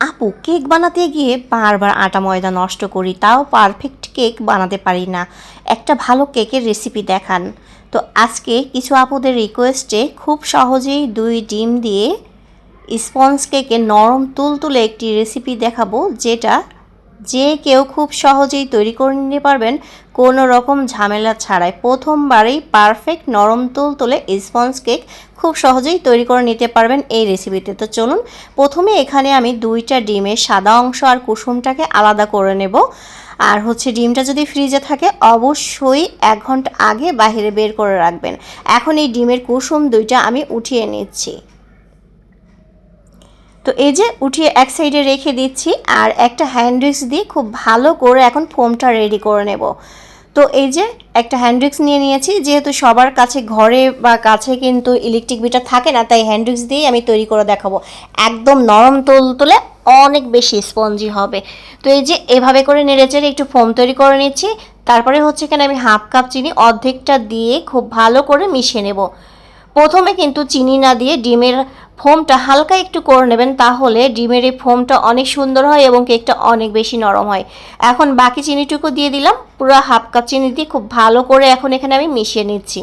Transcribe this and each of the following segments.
আপু, কেক বানাতে গিয়ে বারবার আটা ময়দা নষ্ট করি, তাও পারফেক্ট কেক বানাতে পারি না। একটা ভালো কেকের রেসিপি দেখান। তো আজকে কিছু আপুদের রিকোয়েস্টে খুব সহজেই দুই ডিম দিয়ে স্পঞ্জ কেকে নরম তুলতুলে একটি রেসিপি দেখাবো, যেটা যে কেউ খুব সহজেই তৈরি করে নিতে পারবেন, কোনো রকম ঝামেলা ছাড়াই। প্রথমবারেই পারফেক্ট নরম তুলতুলে স্পঞ্জ কেক খুব সহজেই তৈরি করে নিতে পারবেন এই রেসিপিতে। তো চলুন, প্রথমে এখানে আমি দুইটা ডিমের সাদা অংশ আর কুসুমটাকে আলাদা করে নেব। আর হচ্ছে ডিমটা যদি ফ্রিজে থাকে, অবশ্যই এক ঘণ্টা আগে বাইরে বের করে রাখবেন। এখন এই ডিমের কুসুম দুইটা আমি উঠিয়ে নিচ্ছি। তো এই যে উঠিয়ে এক সাইডে রেখে দিচ্ছি, আর একটা হ্যান্ড রিক্স দিয়ে খুব ভালো করে এখন ফোমটা রেডি করে নেব। তো এই যে একটা হ্যান্ড রিক্স নিয়ে নিয়েছি, যেহেতু সবার কাছে ঘরে বা কাছে কিন্তু ইলেকট্রিক বিটার থাকে না, তাই হ্যান্ড রিক্স দিয়েই আমি তৈরি করে দেখাবো। একদম নরম তোল তোলে অনেক বেশি স্পঞ্জি হবে। তো এই যে এভাবে করে নেড়েচেড়ে একটু ফোম তৈরি করে নিচ্ছি, তারপরে হচ্ছে এখানে আমি হাফ কাপ চিনি অর্ধেকটা দিয়ে খুব ভালো করে মিশিয়ে নেব। প্রথমে কিন্তু চিনি না দিয়ে ডিমের ফোমটা হালকা একটু করে নেবেন তাহলে ডিমের এই ফোমটা অনেক সুন্দর হয় এবং কেকটা অনেক বেশি নরম হয়। এখন বাকি চিনিটুকু দিয়ে দিলাম। পুরো হাফ কাপ চিনি দিয়ে খুব ভালো করে এখন এখানে আমি মিশিয়ে নিচ্ছি।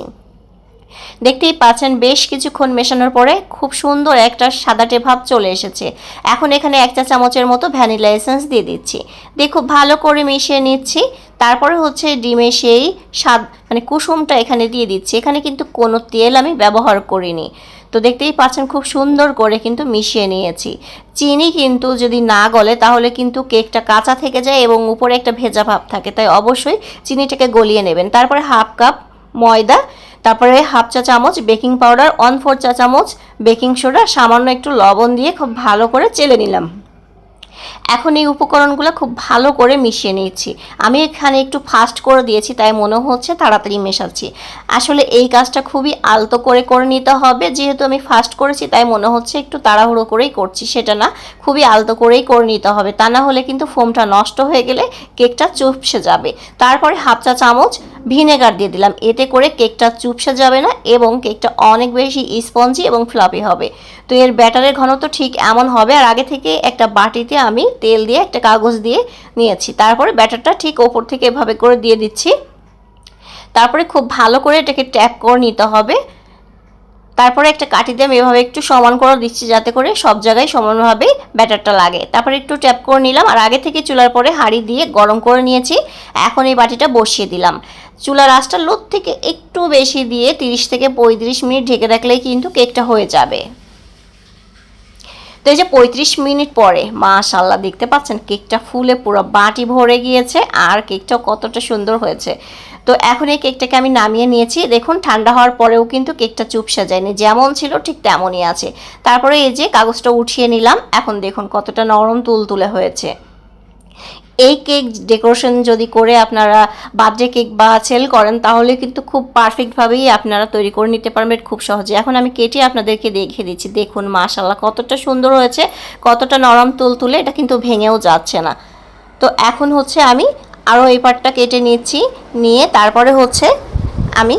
দেখতেই পাচ্ছেন বেশ কিছুক্ষণ মেশানোর পরে খুব সুন্দর একটা সাদাটে ভাব চলে এসেছে। এখন এখানে এক চা চামচের মতো ভ্যানিলা এসেন্স দিয়ে দিচ্ছি। দিয়ে খুব ভালো করে মিশিয়ে নিচ্ছি। তারপরে হচ্ছে ডিমে সেই স্বাদ মানে কুসুমটা এখানে দিয়ে দিচ্ছি। এখানে কিন্তু কোনো তেল আমি ব্যবহার করিনি। তো দেখতেই পাচ্ছেন খুব সুন্দর করে কিন্তু মিশিয়ে নিয়েছি। চিনি কিন্তু যদি না গলে তাহলে কিন্তু কেকটা কাঁচা থেকে যায় এবং উপরে একটা ভেজা ভাব থাকে। তাই অবশ্যই চিনিটাকে গলিয়ে নেবেন। তারপরে হাফ কাপ ময়দা, তারপরে হাফ চা চামচ বেকিং পাউডার, ওয়ান ফোর চা চামচ বেকিং সোডা, সামান্য একটু লবণ দিয়ে খুব ভালো করে চেলে নিলাম। এখন এই উপকরণগুলো খুব ভালো করে মিশিয়ে নিচ্ছি আমি এখানে একটু ফাস্ট করে দিয়েছি, তাই মনে হচ্ছে তাড়াতাড়ি মেশাচ্ছি। আসলে এই কাজটা খুবই আলতো করে করে নিতে হবে, যেহেতু আমি ফাস্ট করেছি, তাই মনে হচ্ছে একটু তাড়াহুড়ো করেই করছি, সেটা না। খুবই আলতো করেই করে নিতে হবে, তা না হলে কিন্তু ফোমটা নষ্ট হয়ে গেলে কেকটা চুপসে যাবে। তারপরে হাফ চা চামচ ভিনেগার দিয়ে দিলাম, এতে করে কেকটা চুপসে যাবে না এবং কেকটা অনেক বেশি স্পঞ্জি এবং ফ্লাপি হবে। তো এর ব্যাটারের ঘনত্ব ঠিক এমন হবে, আর আগে থেকে একটা বাটিতে আমি তেল দিয়ে, একটা কাগজ দিয়ে নিয়েছি। তারপরে ব্যাটারটা ঠিক ওপর থেকে এভাবে করে দিয়ে দিচ্ছি। তারপরে খুব ভালো করে এটাকে ট্যাপ করে নিতে হবে। তারপরে একটা কাঠি দিয়ে আমি এভাবে একটু সমান করে দিচ্ছি যাতে করে সব জায়গায় সমানভাবে ব্যাটারটা লাগে। তারপরে একটু ট্যাপ করে নিলাম আর আগে থেকে চুলার পরে হাঁড়ি দিয়ে গরম করে নিয়েছি। এখন এই বাটিটা বসিয়ে দিলাম। চুলার আঁচটা লোদ থেকে একটু বেশি দিয়ে তিরিশ থেকে পঁয়ত্রিশ মিনিট ঢেকে রাখলেই কিন্তু কেকটা হয়ে যাবে। তো এই যে পঁয়ত্রিশ মিনিট পরে মাশাল্লাহ দেখতে পাচ্ছেন কেকটা ফুলে পুরো বাটি ভরে গিয়েছে আর কেকটাও কতটা সুন্দর হয়েছে। তো এখন এই কেকটাকে আমি নামিয়ে নিয়েছি। দেখুন, ঠান্ডা হওয়ার পরেও কিন্তু কেকটা চুপসা যায়নি। যেমন ছিল, ঠিক তেমনই আছে। তারপরে এই যে কাগজটা উঠিয়ে নিলাম। এখন দেখুন কতটা নরম তুল তুলে হয়েছে। এই কেক ডেকোরেশন যদি করে আপনারা বার্থডে কেক বা সেল করেন, তাহলে কিন্তু খুব পারফেক্টভাবেই আপনারা তৈরি করে নিতে পারবেন খুব সহজে। এখন আমি কেটে আপনাদেরকে দেখে দিচ্ছি। দেখুন মাশাল্লাহ কতটা সুন্দর হয়েছে, কতটা নরম তুল তুলে, এটা কিন্তু ভেঙেও যাচ্ছে না। তো এখন হচ্ছে আমি আরও এই পার্টটা কেটে নিচ্ছি, নিয়ে তারপরে হচ্ছে আমি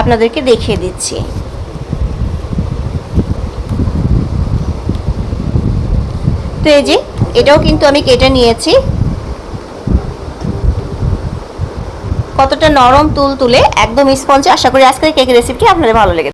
আপনাদেরকে দেখিয়ে দিচ্ছি। তো এই যে, এটাও কিন্তু আমি কেটে নিয়েছি। কতটা নরম তুল তুলে একদম স্পঞ্জে আশা করি আজকের কেকের রেসিপিটি আপনাদের ভালো লেগেছে।